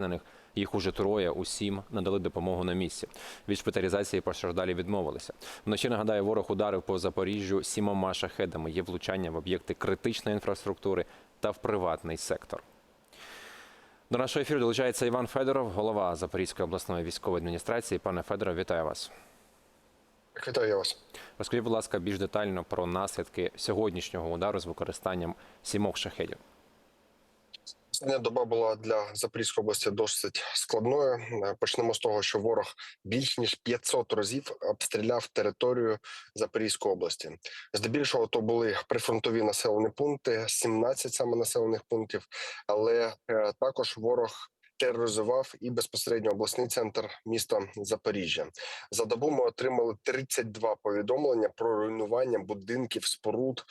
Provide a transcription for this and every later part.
поранених. Їх уже троє, усім надали допомогу на місці. Від шпиталізації постраждалі відмовилися. Вночі нагадаю, ворог ударив по Запоріжжю сімома шахедами. Є влучання в об'єкти критичної інфраструктури та в приватний сектор. До нашого ефіру долучається Іван Федоров, голова Запорізької обласної військової адміністрації. Пане Федорове, вітаю вас. Вітаю вас. Розкажіть, будь ласка, більш детально про наслідки сьогоднішнього удару з використанням сімох шахедів. Остання доба була для Запорізької області досить складною. Е, Почнемо з того, що ворог більш ніж 500 разів обстріляв територію Запорізької області. Здебільшого то були прифронтові населені пункти, 17 саме населених пунктів, але е, також ворог. Тероризував і безпосередньо обласний центр міста Запоріжжя. За добу ми отримали 32 повідомлення про руйнування будинків, споруд,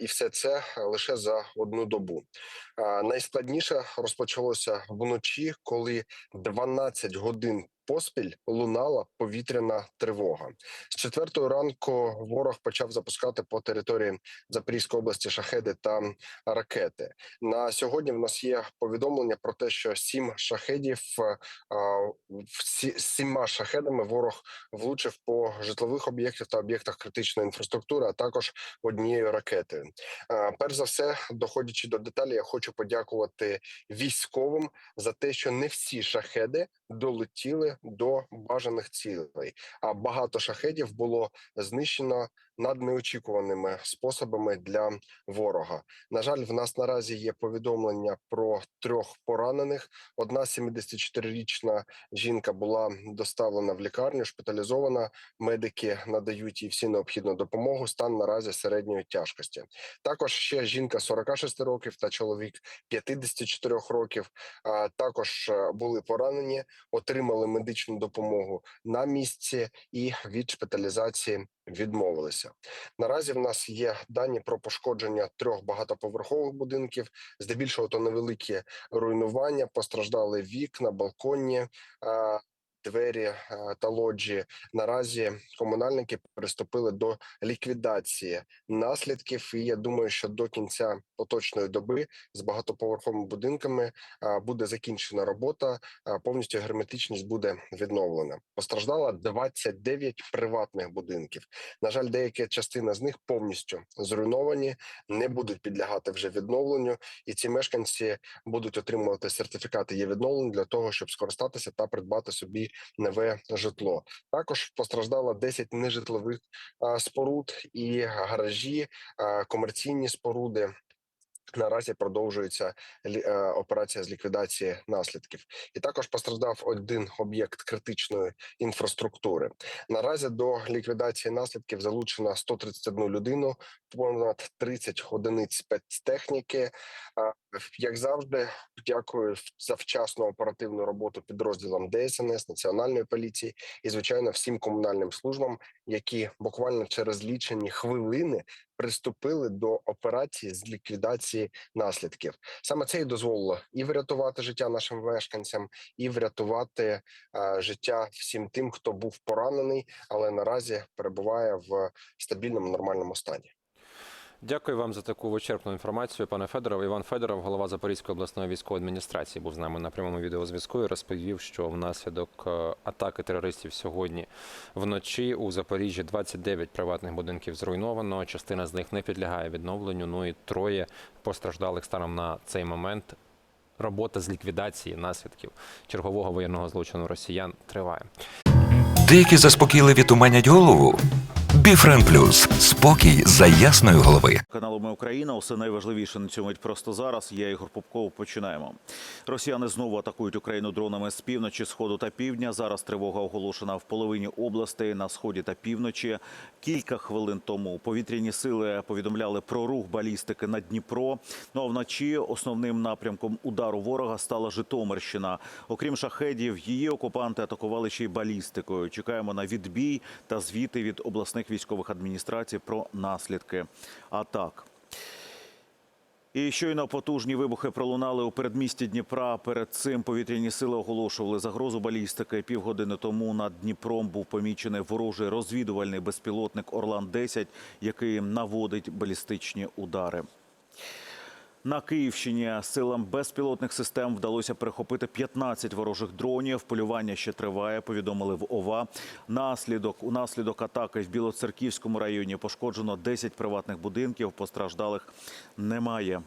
і все це лише за одну добу. Найскладніше розпочалося вночі, коли 12 годин поспіль лунала повітряна тривога. З четвертої ранку ворог почав запускати по території Запорізької області шахеди та ракети. На сьогодні в нас є повідомлення про те, що сім шахедів е, сіма шахедами ворог влучив по житлових об'єктах та об'єктах критичної інфраструктури, а також однією ракетою. Е, Перш за все, доходячи до деталі, я хочу подякувати військовим за те, що не всі шахеди долетіли до бажаних цілей. А багато шахедів було знищено над неочікуваними способами для ворога. На жаль, в нас наразі є повідомлення про трьох поранених. Одна 74-річна жінка була доставлена в лікарню, шпиталізована. Медики надають їй всі необхідну допомогу. Стан наразі середньої тяжкості. Також ще жінка 46 років та чоловік 54 років. Також е, були поранені, отримали медичну допомогу на місці і від шпиталізації відмовилися. Наразі в нас є дані про пошкодження трьох багатоповерхових будинків. Здебільшого то невеликі руйнування, постраждали вікна, балконні. Двері е, та лоджії наразі комунальники приступили до ліквідації наслідків. І я думаю, що до кінця поточної доби з багатоповерховими будинками е, буде закінчена робота. е, Повністю герметичність буде відновлена. Постраждала 29 приватних будинків. На жаль, деякі частина з них повністю зруйновані, не будуть підлягати вже відновленню, і ці мешканці будуть отримувати сертифікати є відновлення для того, щоб скористатися та придбати собі нове житло. Також постраждало 10 нежитлових споруд і гаражі, комерційні споруди. Наразі продовжується е, операція з ліквідації наслідків, і також постраждав один об'єкт критичної інфраструктури. Наразі до ліквідації наслідків залучено 131 людину, понад 30 одиниць спецтехніки. Як завжди, дякую за вчасну оперативну роботу підрозділам ДСНС, Національної поліції і звичайно всім комунальним службам, які буквально через лічені хвилини приступили до операції з ліквідації наслідків. Саме це і дозволило і врятувати життя нашим мешканцям, і врятувати е, життя всім тим, хто був поранений, але наразі перебуває в стабільному нормальному стані. Дякую вам за таку вичерпну інформацію, пане Федоров. Іван Федоров, голова Запорізької обласної військової адміністрації, був з нами на прямому відеозв'язку і розповів, що внаслідок е, атаки терористів сьогодні вночі у Запоріжжі 29 приватних будинків зруйновано. Частина з них не підлягає відновленню. Ну і троє постраждалих станом на цей момент. Робота з ліквідації наслідків чергового воєнного злочину росіян триває. Деякі заспокійливі туманять голову. Біфрен Плюс спокій за ясної голови. Каналу Ми Україна. Усе найважливіше на цьому просто зараз. Я Ігор Попков. Починаємо. Росіяни знову атакують Україну дронами з півночі, сходу та півдня. Зараз тривога оголошена в половині областей на сході та півночі. Кілька хвилин тому повітряні сили повідомляли про рух балістики на Дніпро. Ну а вночі основним напрямком удару ворога стала Житомирщина. Окрім шахедів, її окупанти атакували ще й балістикою. Чекаємо на відбій та звіти від обласних військових адміністрацій про наслідки атак. І щойно потужні вибухи пролунали у передмісті Дніпра. Перед цим повітряні сили оголошували загрозу балістики. Півгодини тому над Дніпром був помічений ворожий розвідувальний безпілотник Орлан 10 який наводить балістичні удари. На Київщині силам безпілотних систем вдалося перехопити 15 ворожих дронів. Полювання ще триває. Повідомили в ОВА. Наслідок унаслідок атаки в Білоцерківському районі пошкоджено 10 приватних будинків. Постраждалих немає.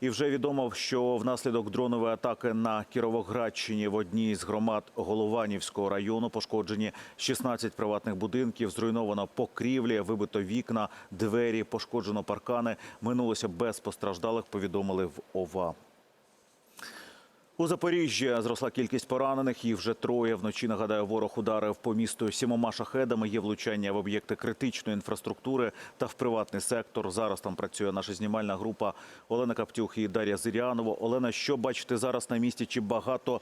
І вже відомо, що внаслідок дронової атаки на Кіровоградщині в одній з громад Голованівського району пошкоджені 16 приватних будинків, зруйновано покрівлі, вибито вікна, двері, пошкоджено паркани. Минулося без постраждалих, повідомили в ОВА. У Запоріжжі зросла кількість поранених. Їх вже троє. Вночі, нагадаю, ворог ударив по місту сімома шахедами. Є влучання в об'єкти критичної інфраструктури та в приватний сектор. Зараз там працює наша знімальна група Олена Каптюх і Дар'я Зирянова. Олена, що бачите зараз на місці? Чи багато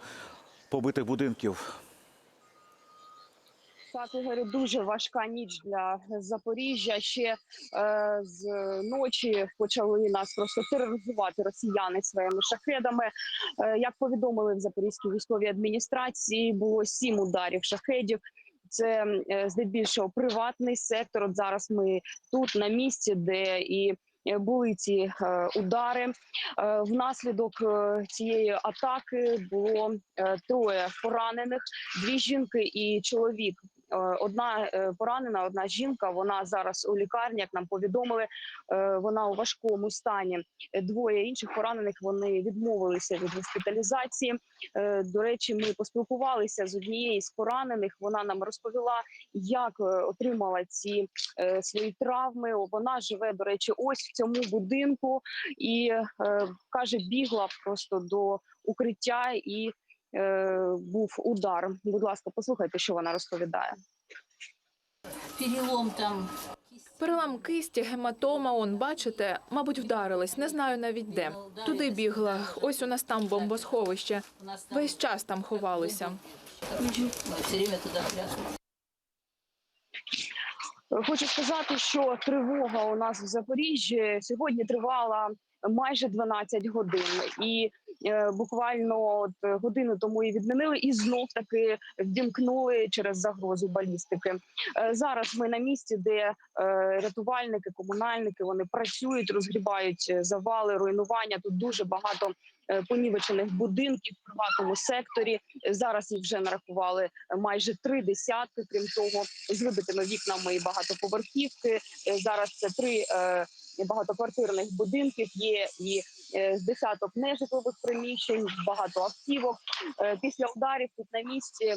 побитих будинків? Так, Ігорю, дуже важка ніч для Запоріжжя. Ще е, з ночі почали нас просто тероризувати росіяни своїми шахедами. Е, як повідомили в Запорізькій військовій адміністрації, було сім ударів шахедів. Це е, здебільшого приватний сектор. От зараз ми тут на місці, де і е, були ці е, удари. Е, Внаслідок е, цієї атаки було е, троє поранених, дві жінки і чоловік. Е, Одна е, поранена, одна жінка. Вона зараз у лікарні. Як нам повідомили, е, вона у важкому стані. Двоє інших поранених вони відмовилися від госпіталізації. До речі, ми поспілкувалися з однією з поранених. Вона нам розповіла, як отримала ці свої травми. Вона живе, до речі, ось в цьому будинку і каже, бігла просто до укриття і був удар. Будь ласка, послухайте, що вона розповідає. перелом там. Перелам кисті, гематома, он, бачите, мабуть, вдарились, не знаю навіть де. Туди бігла. Ось у нас там бомбосховище. У нас Весь час там ховалися. Хочу сказати, що тривога у нас в Запоріжжі сьогодні тривала майже 12 годин, і е, буквально от е, годину тому її відмінили, і знов таки вдімкнули через загрозу балістики. Е, зараз ми на місці, де е, рятувальники, комунальники вони працюють, розгрібають е, завали, руйнування. Тут дуже багато е, понівечених будинків в приватному секторі. Зараз їх вже нарахували майже три десятки. Крім того, з вибитими вікнами і багатоповерхівки. Зараз це три багатоквартирних будинків. Є і з десяток нежитлових приміщень, багато автівок. Е, Після ударів тут на місці е,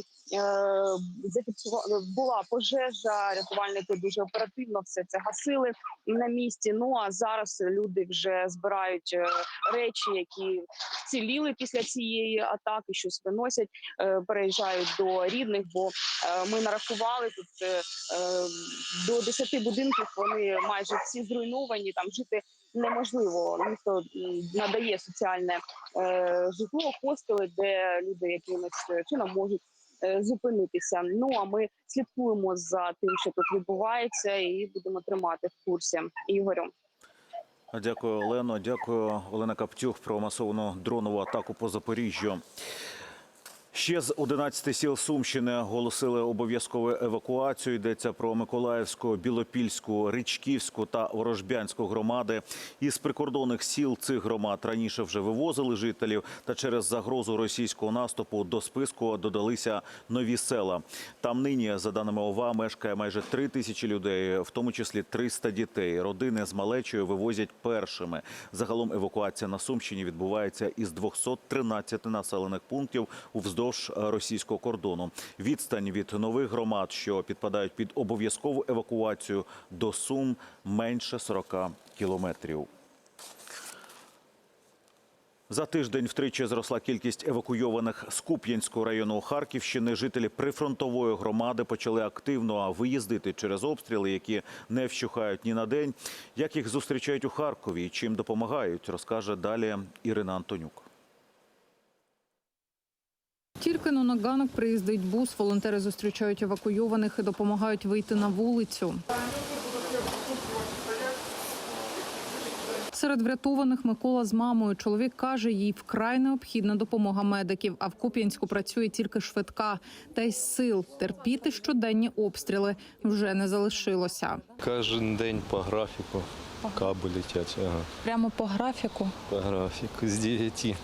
зафіксувала була пожежа. Рятувальники дуже оперативно все це гасили на місці. Ну а зараз люди вже збирають е, речі, які вціліли після цієї атаки, щось виносять, е, переїжджають до рідних. Бо е, ми нарахували тут е, е, до 10 будинків. Вони майже всі зруйновані. Там жити неможливо. Місто надає соціальне е, житло, хостели, де люди якимось чином можуть. е, Зупинитися. Ну а ми слідкуємо за тим, що тут відбувається, і будемо тримати в курсі. Ігорю. Дякую, Олено. Дякую, Олена Каптюх, про масовану дронову атаку по Запоріжжю. Ще з 11 сіл Сумщини оголосили обов'язкову евакуацію. Йдеться про Миколаївську, Білопільську, Ричківську та Ворожбянську громади. Із прикордонних сіл цих громад раніше вже вивозили жителів. Та через загрозу російського наступу до списку додалися нові села. Там нині, за даними ОВА, мешкає майже три тисячі людей, в тому числі 300 дітей. Родини з малечою вивозять першими. Загалом евакуація на Сумщині відбувається із 213 населених пунктів уздовж російського кордону. Відстань від нових громад, що підпадають під обов'язкову евакуацію, до Сум менше 40 кілометрів. За тиждень втричі зросла кількість евакуйованих з Куп'янського району Харківщини. Жителі прифронтової громади почали активно виїздити через обстріли, які не вщухають ні на день. Як їх зустрічають у Харкові і чим допомагають, розкаже далі Ірина Антонюк. Но на ганок приїздить бус, волонтери зустрічають евакуйованих і допомагають вийти на вулицю. Серед врятованих Микола з мамою. Чоловік каже, їй вкрай необхідна допомога медиків. А в Куп'янську працює тільки швидка. Та й сил терпіти щоденні обстріли вже не залишилося. Кожен день по графіку каби летять. Ага. Прямо по графіку. По графіку з 9.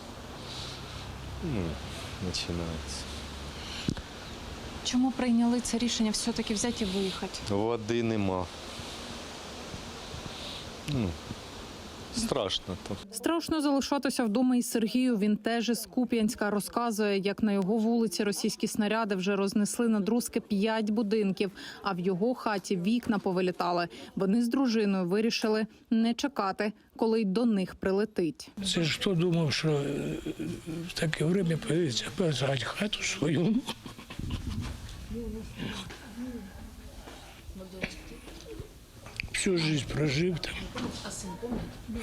Починається. Чому прийняли це рішення все-таки взяти і виїхати? Води нема. Ну, страшно там. Страшно залишатися вдома і Сергію. Він теж із Куп'янська розказує, як на його вулиці російські снаряди вже рознесли на друзки п'ять будинків, а в його хаті вікна повилітали. Вони з дружиною вирішили не чекати, коли й до них прилетить. Це ж хто думав, що е, в таке время появиться хату свою. Всю жизнь прожив там.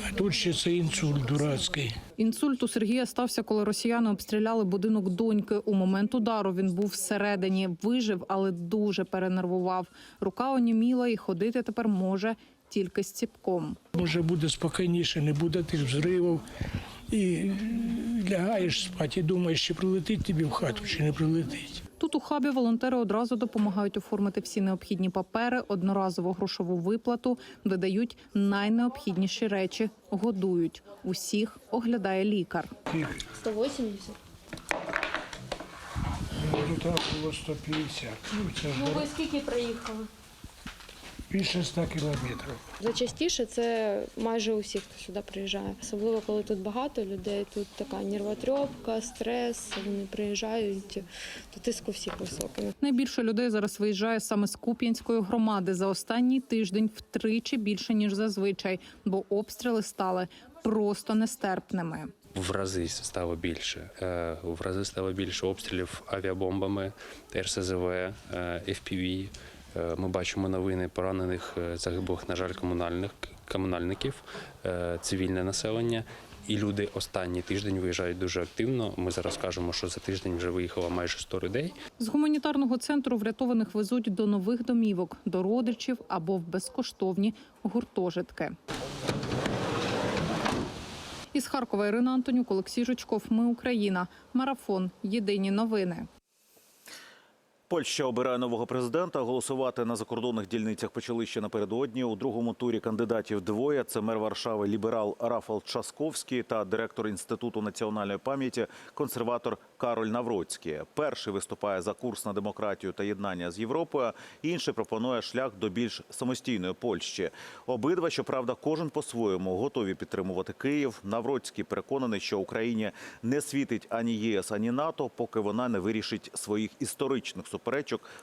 А тут ще це інсульт дурацький. Інсульт у Сергія стався, коли росіяни обстріляли будинок доньки. У момент удару він був всередині, вижив, але дуже перенервував. Рука оніміла і ходити тепер може тільки з ціпком. Може буде спокійніше, не буде тих взривів. І лягаєш спати і думаєш, чи прилетить тобі в хату, чи не прилетить. Тут у хабі волонтери одразу допомагають оформити всі необхідні папери, одноразову грошову виплату, видають найнеобхідніші речі, годують. Усіх оглядає лікар. 180. Ну, так було 150. Ну, це Ну, ви скільки проїхали? Більше 100 кілометрів. Зачастіше це майже усі, хто сюди приїжджає. Особливо коли тут багато людей. Тут така нервотрепка, стрес. Вони приїжджають, то тиск у всіх високий. Найбільше людей зараз виїжджає саме з Куп'янської громади за останній тиждень втричі більше ніж зазвичай, бо обстріли стали просто нестерпними. в рази стало більше. Е, В рази стало більше обстрілів авіабомбами, РСЗВ, е, FPV. Е, Ми бачимо новини поранених е, загиблих, на жаль, комунальних комунальників, е, цивільне населення. І люди останній тиждень виїжджають дуже активно. Ми зараз кажемо, що за тиждень вже виїхало майже 100 людей. З гуманітарного центру врятованих везуть до нових домівок, до родичів або в безкоштовні гуртожитки. Із Харкова Ірина Антонюк, Олексій Жучков. Ми Україна. Марафон. Єдині новини. Польща обирає нового президента. Голосувати на закордонних дільницях почали ще напередодні. У другому турі кандидатів двоє. Це мер Варшави ліберал Рафал Часковський та директор інституту національної пам'яті консерватор Кароль Навроцький. Перший виступає за курс на демократію та єднання з Європою. Інший пропонує шлях до більш самостійної Польщі. Обидва, щоправда, кожен по-своєму готові підтримувати Київ. Навроцький переконаний, що Україні не світить ані ЄС, ані НАТО, поки вона не вирішить своїх історичних суперечок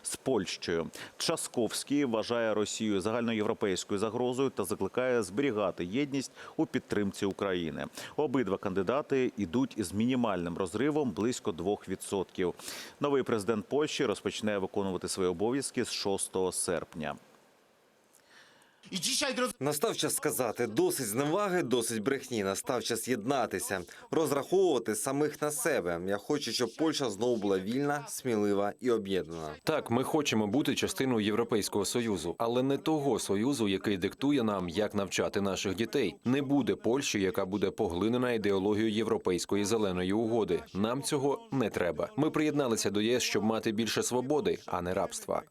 з Польщею. Часковський вважає Росію загальноєвропейською загрозою та закликає зберігати єдність у підтримці України. Обидва кандидати йдуть із мінімальним розривом близько 2%. Новий президент Польщі розпочне виконувати свої обов'язки з 6 серпня. Настав час сказати досить зневаги, досить брехні. Настав час єднатися, розраховувати самих на себе. Я хочу, щоб Польща знову була вільна, смілива і об'єднана. Так, ми хочемо бути частиною Європейського союзу, але не того союзу, який диктує нам, як навчати наших дітей. Не буде Польщі, яка буде поглинена ідеологією європейської зеленої угоди. Нам цього не треба. Ми приєдналися до ЄС, щоб мати більше свободи, а не рабства.